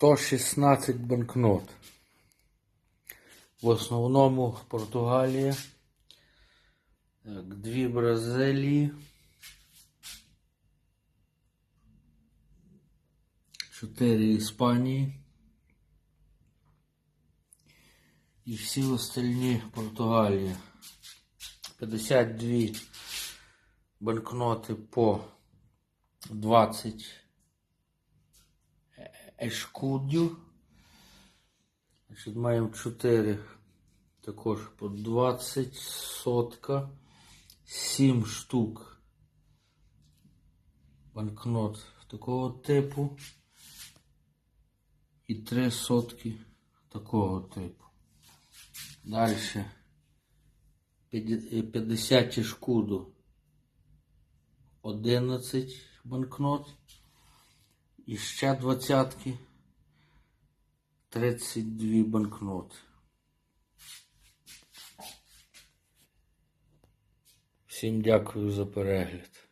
116 банкнот. В основному Португалія. Так, дві Бразилії. Чотири Іспанії. І всі остальні Португалія. 52 банкноти по 20 ешкудів. Значить, маємо 4 також по 20 сотка, 7 штук банкнот такого типу і 3 сотки такого типу. Далі 50 шкуду 11 банкнот. І ще двадцятки 32 банкноти. Всім дякую за перегляд.